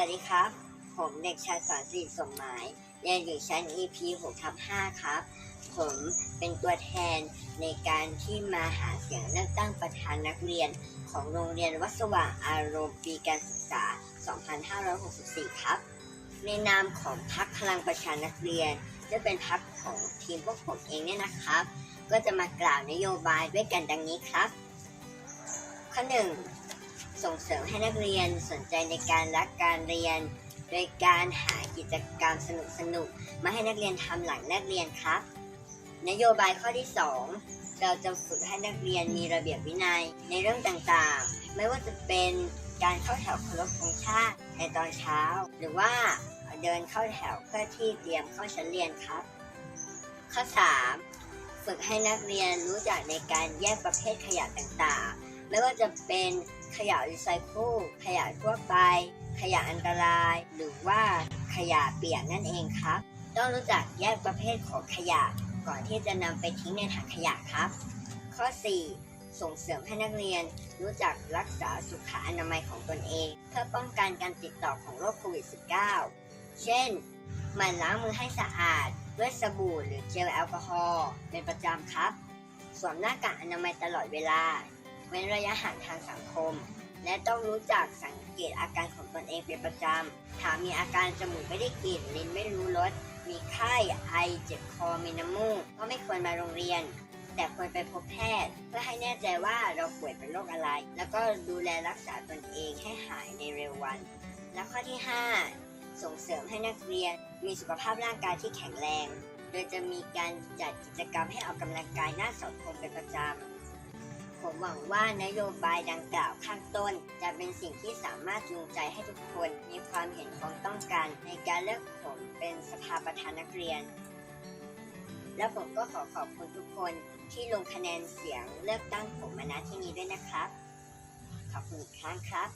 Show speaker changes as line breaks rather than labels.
วัสดีครับ ผมเด็กชายสอนสิริสมหมายเรียนอยู่ชั้น EP 6ทับ5ครับ ผมเป็นตัวแทนในการที่มาหาเสียงเลือกตั้งประธานนักเรียนของโรงเรียนวัดสว่างอารมณ์ปีการศึกษา 2564 ครับ ในนามของพรรคพลังประชานักเรียน จะเป็นพรรคของทีมพวกผมเองเนี่ยนะครับ ก็จะมากล่าวนโยบายด้วยกันดังนี้ครับ ข้อหนึ่ง ส่งเสริมให้นักเรียนสนใจในการรักการเรียน โดยการหากิจกรรมสนุกๆมาให้นักเรียนทำหลังเลิกเรียนครับ นโยบายข้อที่ 2 เราจะฝึกให้นักเรียนมีระเบียบวินัยในเรื่องต่างๆ ไม่ว่าจะเป็นการเข้าแถวเคารพธงชาติในตอนเช้า หรือว่าเดินเข้าแถวเพื่อที่เตรียมเข้าชั้นเรียนครับ ข้อ 3 ฝึกให้นักเรียนรู้จักในการแยกประเภทขยะต่างๆ ไม่ว่าจะเป็น ขยะรีไซเคิลขยะทั่วไป ขยะอันตราย หรือว่าขยะเปียกนั่นเองครับ ต้องรู้จักแยกประเภทของขยะ ก่อนที่จะนำไปทิ้งในถังขยะครับ ข้อ 4 ส่งเสริมให้นักเรียนรู้จักรักษาสุขอนามัยของตนเอง เพื่อป้องกันการติดต่อของโรคโควิด -19 เช่นหมั่นล้างมือให้สะอาด ด้วยสบู่หรือเจลแอลกอฮอล์เป็นประจำครับ สวมหน้ากากอนามัยตลอดเวลา ว้นระยะห่างทางสังคม และต้องรู้จักสังเกตอาการของตนเองเป็นประจำถ้ามีอาการจมูกไม่ได้กลิ่นลิ้นไม่รู้รสมีไข้ไอเจ็บคอมีน้ำมูกก็ไม่ควรมาโรงเรียน แต่ควรไปพบแพทย์ เพื่อให้แน่ใจว่าเราป่วยเป็นโรคอะไร แล้วก็ดูแลรักษาตนเองให้หายในเร็ววัน และข้อที่ 5 ส่งเสริมให้นักเรียน มีสุขภาพร่างกายที่แข็งแรง โดยจะมีการจัดกิจกรรมให้ออกกำลังกายหน้าสังคมเป็นประจำ ผมหวังว่านโยบายดังกล่าวข้างต้น จะเป็นสิ่งที่สามารถจูงใจให้ทุกคนมีความเห็นของต้องการในการเลือกผมเป็นสภาประธานนักเรียน และผมก็ขอขอบคุณทุกคนที่ลงคะแนนเสียงเลือกตั้งผมมาณที่นี้ด้วยนะครับ ขอบคุณอีกครั้งครับ